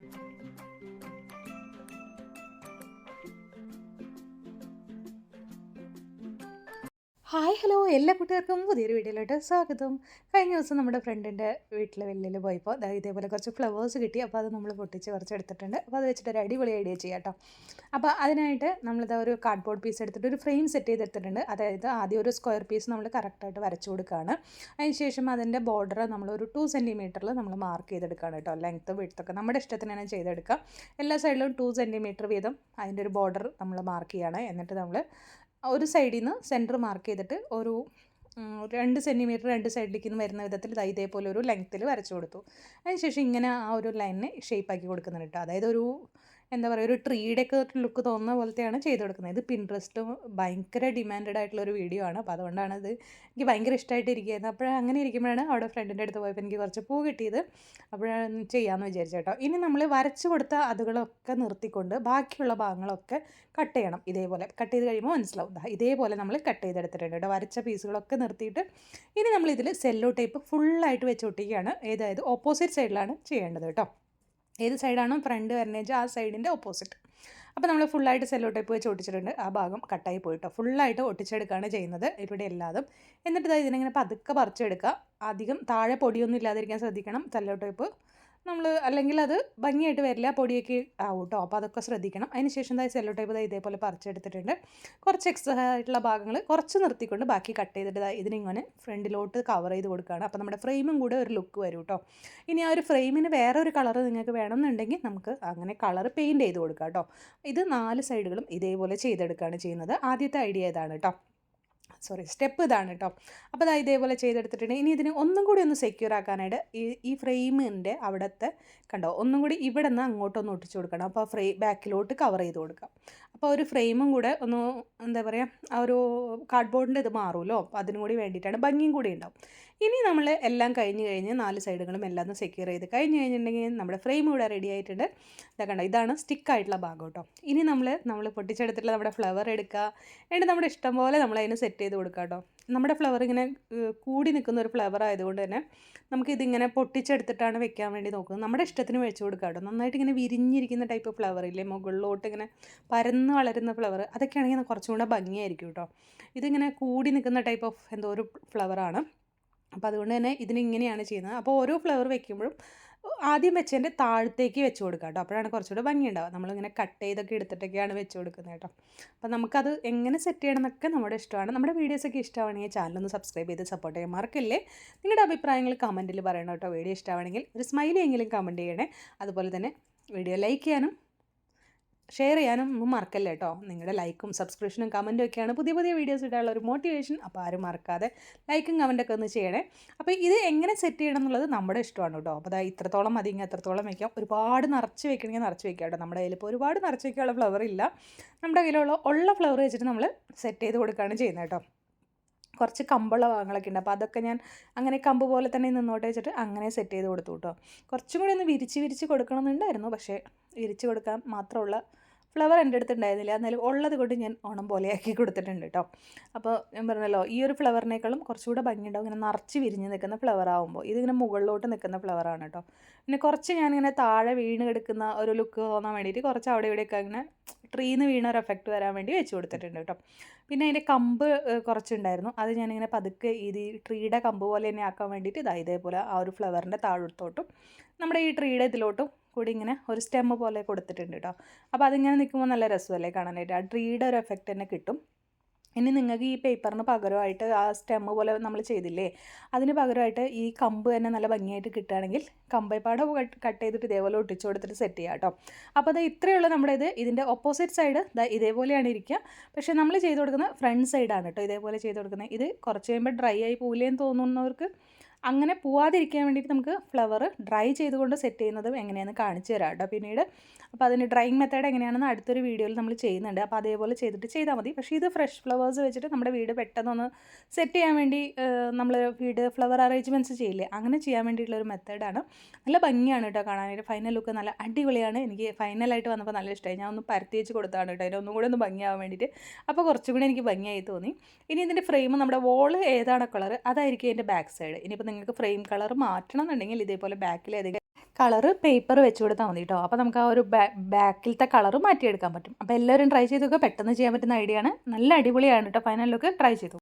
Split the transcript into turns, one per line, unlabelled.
Música hi hello. എല്ലാ കുട്ടികൾക്കും പുതിയൊരു വീഡിയോയിലോട്ട് സ്വാഗതം. കഴിഞ്ഞ ദിവസം നമ്മുടെ ഫ്രണ്ടിന്റെ വീട്ടിൽ വെല്ലിൽ പോയപ്പോൾ ഇതേപോലെ കുറച്ച് ഫ്ലവേഴ്സ് കിട്ടി. അപ്പോൾ അത് നമ്മൾ പൊട്ടിച്ച് കുറച്ച് എടുത്തിട്ടുണ്ട് അപ്പോൾ അത് വെച്ചിട്ട് ഒരു അടിപൊളി ഐഡിയ ചെയ്യാം കേട്ടോ അപ്പോൾ അതിനായിട്ട് നമ്മളിത് ഒരു കാർഡ്ബോർഡ് പീസ് എടുത്തിട്ട് ഒരു ഫ്രെയിം സെറ്റ് ചെയ്തെടുത്തിട്ടുണ്ട്. അതായത് ആദ്യം ഒരു സ്ക്വയർ പീസ് നമ്മൾ കറക്റ്റായിട്ട് വരച്ചു കൊടുക്കുകയാണ് അതിനുശേഷം അതിന്റെ ബോർഡർ നമ്മൾ ഒരു ടു സെന്റിമീറ്ററിൽ നമ്മൾ മാർക്ക് ചെയ്തെടുക്കുകയാണ് കേട്ടോ ലെങ്ത്ത് വിടുത്തൊക്കെ നമ്മുടെ ഇഷ്ടത്തിന് തന്നെ ചെയ്തെടുക്കാം. എല്ലാ സൈഡിലും ടു സെന്റിമീറ്റർ വീതം അതിന്റെ ഒരു ബോർഡർ നമ്മൾ മാർക്ക് ചെയ്യുകയാണ് എന്നിട്ട് നമ്മൾ ഒരു സൈഡിൽ നിന്ന് സെന്റർ മാർക്ക് ചെയ്തിട്ട് ഒരു രണ്ട് സെന്റിമീറ്റർ രണ്ട് സൈഡിലേക്ക് നിന്ന് വരുന്ന വിധത്തിൽ ഇത് ഇതേപോലെ ഒരു ലെങ്ത്തിൽ വരച്ചു കൊടുത്തു. അതിനുശേഷം ഇങ്ങനെ ആ ഒരു ലൈനിനെ ഷേപ്പാക്കി കൊടുക്കുന്നുണ്ട് കേട്ടോ അതായത് ഒരു എന്താ പറയുക ഒരു ട്രീയുടെ ഒക്കെ ലുക്ക് തോന്നുന്ന പോലത്തെയാണ് ചെയ്ത് കൊടുക്കുന്നത്. ഇത് പിൻട്രസ്റ്റും ഭയങ്കര ഡിമാൻഡഡ് ആയിട്ടുള്ള ഒരു വീഡിയോ ആണ്. അപ്പോൾ അതുകൊണ്ടാണ് ഇത് എനിക്ക് ഭയങ്കര ഇഷ്ടമായിട്ട് ഇരിക്കുന്നത് അപ്പോൾ അങ്ങനെ ഇരിക്കുമ്പോഴാണ് അവിടെ ഫ്രണ്ടിന്റെ അടുത്ത് പോയപ്പോൾ എനിക്ക് കുറച്ച് പൂ കിട്ടിയത്. അപ്പോഴാണ് ചെയ്യാമെന്ന് വിചാരിച്ചു കേട്ടോ. ഇനി നമ്മൾ വരച്ച് കൊടുത്ത അതുകളൊക്കെ നിർത്തിക്കൊണ്ട് ബാക്കിയുള്ള ഭാഗങ്ങളൊക്കെ കട്ട് ചെയ്യണം. ഇതേപോലെ കട്ട് ചെയ്ത് കഴിയുമ്പോൾ മനസ്സിലാവും. ഇതേപോലെ നമ്മൾ കട്ട് ചെയ്തെടുത്തിട്ടുണ്ട് കേട്ടോ. വരച്ച പീസുകളൊക്കെ നിർത്തിയിട്ട് ഇനി നമ്മൾ സെല്ലോ ടേപ്പ് ഫുള്ളായിട്ട് വെച്ച് ഒട്ടിക്കുകയാണ്. ഏതായത് ഓപ്പോസിറ്റ് സൈഡിലാണ് ചെയ്യേണ്ടത് കേട്ടോ. ഏത് സൈഡാണോ ഫ്രണ്ട് വരുന്നത് ആ സൈഡിന്റെ ഓപ്പോസിറ്റ് അപ്പോൾ നമ്മൾ ഫുള്ളായിട്ട് സെല്ലോ ടൈപ്പ് വെച്ച് ഒട്ടിച്ചിട്ടുണ്ട്. ആ ഭാഗം കട്ടായി പോയിട്ടോ ഫുള്ളായിട്ട് ഒട്ടിച്ചെടുക്കുകയാണ് ചെയ്യുന്നത് ഇവിടെ എല്ലാതും. എന്നിട്ട് ഇതാ ഇതിനെങ്ങനെ പതുക്കെ പറിച്ചെടുക്കുക അധികം താഴെ പൊടിയൊന്നും ഇല്ലാതിരിക്കാൻ ശ്രദ്ധിക്കണം. സെല്ലോ ടൈപ്പ് നമ്മൾ അല്ലെങ്കിൽ അത് ഭംഗിയായിട്ട് വരില്ല പൊടിയൊക്കെ ആവും കേട്ടോ അപ്പോൾ അതൊക്കെ ശ്രദ്ധിക്കണം. അതിന് ശേഷം എന്താ സെല്ലോ ടൈപ്പ് ഇതേപോലെ പറിച്ചെടുത്തിട്ടുണ്ട്. കുറച്ച് എക്സ്ട്രാ ആയിട്ടുള്ള ഭാഗങ്ങൾ കുറച്ച് നിർത്തിക്കൊണ്ട് ബാക്കി കട്ട് ചെയ്തിട്ട് ഇതിനിങ്ങനെ ഫ്രണ്ടിലോട്ട് കവർ ചെയ്ത് കൊടുക്കുകയാണ് അപ്പോൾ നമ്മുടെ ഫ്രെയിമും കൂടെ ഒരു ലുക്ക് വരും കേട്ടോ ഇനി ആ ഒരു ഫ്രെയിമിന് വേറെ ഒരു കളർ നിങ്ങൾക്ക് വേണമെന്നുണ്ടെങ്കിൽ നമുക്ക് അങ്ങനെ കളർ പെയിന്റ് ചെയ്ത് കൊടുക്കാം കേട്ടോ ഇത് നാല് സൈഡുകളും ഇതേപോലെ ചെയ്തെടുക്കുകയാണ് ചെയ്യുന്നത്. ആദ്യത്തെ ഐഡിയ ഇതാണ് കേട്ടോ സോറി സ്റ്റെപ്പ് ഇതാണ് കേട്ടോ അപ്പോൾ അതാ ഇതേപോലെ ചെയ്തെടുത്തിട്ടുണ്ട്. ഇനി ഇതിന് ഒന്നും കൂടി ഒന്ന് സെക്യൂർ ആക്കാനായിട്ട് ഈ ഈ ഫ്രെയിമിന്റെ അവിടുത്തെ കണ്ടോ ഒന്നും കൂടി ഇവിടെ നിന്ന് അങ്ങോട്ടൊന്ന് ഒട്ടിച്ചു കൊടുക്കണം. അപ്പോൾ ആ ഫ്രെയിം ബാക്കിലോട്ട് കവർ ചെയ്ത് കൊടുക്കാം. അപ്പോൾ ഒരു ഫ്രെയിമും കൂടെ ഒന്ന് എന്താ പറയുക ആ ഒരു കാർഡ്ബോർഡിന്റെ ഇത് മാറുമല്ലോ അപ്പോൾ അതിനും കൂടി വേണ്ടിയിട്ടാണ് ഭംഗിയും കൂടി ഉണ്ടാവും. ഇനി നമ്മൾ എല്ലാം കഴിഞ്ഞ് കഴിഞ്ഞ് നാല് സൈഡുകളും എല്ലാം ഒന്ന് സെക്യൂർ ചെയ്ത് കഴിഞ്ഞ് കഴിഞ്ഞിട്ടുണ്ടെങ്കിൽ നമ്മുടെ ഫ്രെയിം ഇവിടെ റെഡി ആയിട്ടുണ്ട്. ഇതാ കണ്ടോ ഇതാണ് സ്റ്റിക്കായിട്ടുള്ള ഭാഗം കേട്ടോ ഇനി നമ്മൾ നമ്മൾ പൊട്ടിച്ചെടുത്തിട്ടുള്ള നമ്മുടെ ഫ്ലവർ എടുക്കുക. എന്നിട്ട് നമ്മുടെ ഇഷ്ടം പോലെ നമ്മൾ അതിന് സെറ്റ് ചെയ്ത് കൊടുക്കുക കേട്ടോ നമ്മുടെ ഫ്ലവർ ഇങ്ങനെ കൂടി നിൽക്കുന്ന ഒരു ഫ്ലവർ ആയതുകൊണ്ട് തന്നെ നമുക്കിതിങ്ങനെ പൊട്ടിച്ചെടുത്തിട്ടാണ് വെക്കാൻ വേണ്ടി നോക്കുന്നത്. നമ്മുടെ ഇഷ്ടത്തിന് വെച്ച് കൊടുക്കുക കേട്ടോ നന്നായിട്ട് ഇങ്ങനെ വിരിഞ്ഞിരിക്കുന്ന ടൈപ്പ് ഫ്ലവർ ഇല്ലേ മുകളിലോട്ട് ഇങ്ങനെ പരന്ന് വളരുന്ന ഫ്ലവർ അതൊക്കെയാണെങ്കിൽ കുറച്ചും കൂടെ ഭംഗിയായിരിക്കും കേട്ടോ ഇതിങ്ങനെ കൂടി നിൽക്കുന്ന ടൈപ്പ് ഓഫ് എന്തോ ഒരു ഫ്ലവറാണ് അപ്പോൾ അതുകൊണ്ട് തന്നെ ഇതിനിങ്ങനെയാണ് ചെയ്യുന്നത്. അപ്പോൾ ഓരോ ഫ്ലവർ വെക്കുമ്പോഴും ആദ്യം വെച്ചതിന്റെ താഴത്തേക്ക് വെച്ച് കൊടുക്കുക കേട്ടോ അപ്പോഴാണ് കുറച്ചുകൂടെ ഭംഗി ഉണ്ടാവുക നമ്മളിങ്ങനെ കട്ട് ചെയ്തൊക്കെ എടുത്തിട്ടൊക്കെയാണ് വെച്ച് കൊടുക്കുന്നത് കേട്ടോ. അപ്പോൾ നമുക്കത് എങ്ങനെ സെറ്റ് ചെയ്യണമെന്നൊക്കെ നമ്മുടെ ഇഷ്ടമാണ്. നമ്മുടെ വീഡിയോസൊക്കെ ഇഷ്ടമാണെങ്കിൽ ചാനലൊന്ന് സബ്സ്ക്രൈബ് ചെയ്ത് സപ്പോർട്ട് ചെയ്യാൻ മറക്കല്ലേ? നിങ്ങളുടെ അഭിപ്രായങ്ങൾ കമന്റിൽ പറയണം കേട്ടോ. വീഡിയോ ഇഷ്ടമാണെങ്കിൽ ഒരു സ്മൈലി എങ്കിലും കമന്റ് ചെയ്യണേ. അതുപോലെ തന്നെ വീഡിയോ ലൈക്ക് ചെയ്യാനും ഷെയർ ചെയ്യാനും ഒന്നും മറക്കല്ലേ കേട്ടോ നിങ്ങളുടെ ലൈക്കും സബ്സ്ക്രിപ്ഷനും കമന്റും ഒക്കെയാണ് പുതിയ പുതിയ വീഡിയോസ് ഇടാനുള്ള ഒരു മോട്ടിവേഷൻ അപ്പോൾ ആരും മറക്കാതെ ലൈക്കും കമന്റൊക്കെ ഒന്ന് ചെയ്യണേ. അപ്പോൾ ഇത് എങ്ങനെ സെറ്റ് ചെയ്യണം എന്നുള്ളത് നമ്മുടെ ഇഷ്ടമാണ് കേട്ടോ അപ്പോൾ അതായത് ഇത്രത്തോളം മതി ഇങ്ങനെ എത്രത്തോളം വയ്ക്കാം ഒരുപാട് നിറച്ച് വെക്കണമെങ്കിൽ നിറച്ച് വെക്കാം കേട്ടോ നമ്മുടെ കയ്യിൽ ഇപ്പോൾ ഒരുപാട് നിറച്ച് വയ്ക്കാനുള്ള ഫ്ലവർ ഇല്ല. നമ്മുടെ കയ്യിലുള്ള ഉള്ള ഫ്ലവർ വെച്ചിട്ട് നമ്മൾ സെറ്റ് ചെയ്ത് കൊടുക്കുകയാണ് ചെയ്യുന്നത് കേട്ടോ കുറച്ച് കമ്പുള്ള ഭാഗങ്ങളൊക്കെ ഉണ്ട്. അപ്പോൾ അതൊക്കെ ഞാൻ അങ്ങനെ കമ്പ് പോലെ തന്നെ നിന്നോട്ട് വെച്ചിട്ട് അങ്ങനെ സെറ്റ് ചെയ്ത് കൊടുത്തു കേട്ടോ കുറച്ചും കൂടി ഒന്ന് വിരിച്ച് വിരിച്ച് കൊടുക്കണമെന്നുണ്ടായിരുന്നു. പക്ഷേ വിരിച്ച് കൊടുക്കാൻ മാത്രമുള്ള ഫ്ലവർ എന്റെ അടുത്ത് ഉണ്ടായിരുന്നില്ല എന്നാലും ഉള്ളത് കൊണ്ട് ഞാൻ ഓണം പോലെയാക്കി കൊടുത്തിട്ടുണ്ട് കേട്ടോ അപ്പോൾ ഞാൻ പറഞ്ഞല്ലോ ഈ ഒരു ഫ്ലവറിനേക്കാളും കുറച്ചുകൂടെ ഭംഗിയുണ്ടാവും. ഇങ്ങനെ നിറച്ച് വിരിഞ്ഞ് നിൽക്കുന്ന ഫ്ലവർ ആകുമ്പോൾ ഇതിങ്ങനെ മുകളിലോട്ട് നിൽക്കുന്ന ഫ്ലവറാണ് കേട്ടോ പിന്നെ കുറച്ച് ഞാനിങ്ങനെ താഴെ വീണ് കിടക്കുന്ന ഒരു ലുക്ക് തോന്നാൻ വേണ്ടിയിട്ട് കുറച്ച് അവിടെ ഇവിടെയൊക്കെ അങ്ങനെ ട്രീന്ന് വീണ ഒരു എഫക്റ്റ് വരാൻ വേണ്ടി വെച്ച് കൊടുത്തിട്ടുണ്ട് കേട്ടോ പിന്നെ അതിന്റെ കമ്പ് കുറച്ചുണ്ടായിരുന്നു. അത് ഞാനിങ്ങനെ പതുക്കെ ഇത് ട്രീയുടെ കമ്പ് പോലെ തന്നെ ആക്കാൻ വേണ്ടിയിട്ട് ഇതാ ഇതേപോലെ ആ ഒരു ഫ്ലവറിന്റെ താഴത്തോട്ടും നമ്മുടെ ഈ ട്രീയുടെ ഇതിലോട്ടും കൂടി ഇങ്ങനെ ഒരു സ്റ്റെമ്മ് പോലെ കൊടുത്തിട്ടുണ്ട് കേട്ടോ അപ്പോൾ അതിങ്ങനെ നിൽക്കുമ്പോൾ നല്ല രസമല്ലേ കാണാനായിട്ട്. ആ ട്രീയുടെ ഒരു എഫക്റ്റ് തന്നെ കിട്ടും. ഇനി നിങ്ങൾക്ക് ഈ പേപ്പറിന് പകരമായിട്ട് ആ സ്റ്റെമ്മ് പോലെ നമ്മൾ ചെയ്തില്ലേ? അതിന് പകരമായിട്ട് ഈ കമ്പ് തന്നെ നല്ല ഭംഗിയായിട്ട് കിട്ടുകയാണെങ്കിൽ കമ്പേപ്പാട് കട്ട് ചെയ്തിട്ട് ഇതേപോലെ ഒട്ടിച്ചു കൊടുത്തിട്ട് സെറ്റ് ചെയ്യാം കേട്ടോ അപ്പോൾ അത് ഇത്രയുള്ള നമ്മുടെ ഇത്. ഇതിന്റെ ഓപ്പോസിറ്റ് സൈഡ് ഇതേപോലെയാണ് ഇരിക്കുക പക്ഷേ നമ്മൾ ചെയ്ത് കൊടുക്കുന്ന ഫ്രണ്ട് സൈഡാണ് കേട്ടോ ഇതേപോലെ ചെയ്ത് കൊടുക്കുന്നത്. ഇത് കുറച്ച് കഴിയുമ്പോൾ ഡ്രൈ ആയി പോവില്ലേന്ന് തോന്നുന്നവർക്ക് അങ്ങനെ പോവാതിരിക്കാൻ വേണ്ടിയിട്ട് നമുക്ക് ഫ്ലവർ ഡ്രൈ ചെയ്തുകൊണ്ട് സെറ്റ് ചെയ്യുന്നതും എങ്ങനെയാണെന്ന് കാണിച്ചു തരാം കേട്ടോ പിന്നീട്. അപ്പോൾ അതിന് ഡ്രൈയിങ് മെത്തേഡ് എങ്ങനെയാണെന്ന് അടുത്തൊരു വീഡിയോയിൽ നമ്മൾ ചെയ്യുന്നുണ്ട്. അപ്പോൾ അതേപോലെ ചെയ്തിട്ട് ചെയ്താൽ മതി. പക്ഷേ ഇത് ഫ്രഷ് ഫ്ലവേഴ്സ് വെച്ചിട്ട് നമ്മുടെ വീട് പെട്ടെന്നൊന്ന് സെറ്റ് ചെയ്യാൻ വേണ്ടി നമ്മൾ വീട് ഫ്ലവർ അറേഞ്ച്മെന്റ്സ് ചെയ്യില്ലേ? അങ്ങനെ ചെയ്യാൻ വേണ്ടിയിട്ടുള്ള ഒരു മെത്തേഡാണ് നല്ല ഭംഗിയാണ് കേട്ടോ കാണാനായിട്ട് ഫൈനൽ ലുക്ക് നല്ല അടിപൊളിയാണ്. എനിക്ക് ഫൈനലായിട്ട് വന്നപ്പോൾ നല്ല ഇഷ്ടമായി ഞാൻ ഒന്ന് പരത്തി വെച്ച് കൊടുത്താണ് കേട്ടോ. അതിന്റെ ഒന്നും കൂടെ ഒന്ന് ഭംഗിയാവാൻ വേണ്ടിയിട്ട്. അപ്പോൾ കുറച്ചും കൂടി എനിക്ക് ഭംഗിയായി തോന്നി. ഇനി ഇതിന്റെ ഫ്രെയിം നമ്മുടെ വോൾ ഏതാണ് കളർ അതായിരിക്കും അതിന്റെ ബാക്ക് സൈഡ് ഇനിയിപ്പോൾ നിങ്ങൾക്ക് ഫ്രെയിം കളർ മാറ്റണം എന്നുണ്ടെങ്കിൽ ഇതേപോലെ ബാക്കിൽ ഏതെങ്കിലും കളറ് പേപ്പർ വെച്ച് കൊടുത്താൽ മതി കേട്ടോ അപ്പോൾ നമുക്ക് ആ ഒരു ബാക്കിലത്തെ കളറ് മാറ്റിയെടുക്കാൻ പറ്റും. അപ്പോൾ എല്ലാവരും ട്രൈ ചെയ്ത് നോക്കുക പെട്ടെന്ന് ചെയ്യാൻ പറ്റുന്ന ഐഡിയ ആണ്. നല്ല അടിപൊളിയാണ് കേട്ടോ ഫൈനൽ ലുക്ക് ട്രൈ ചെയ്തു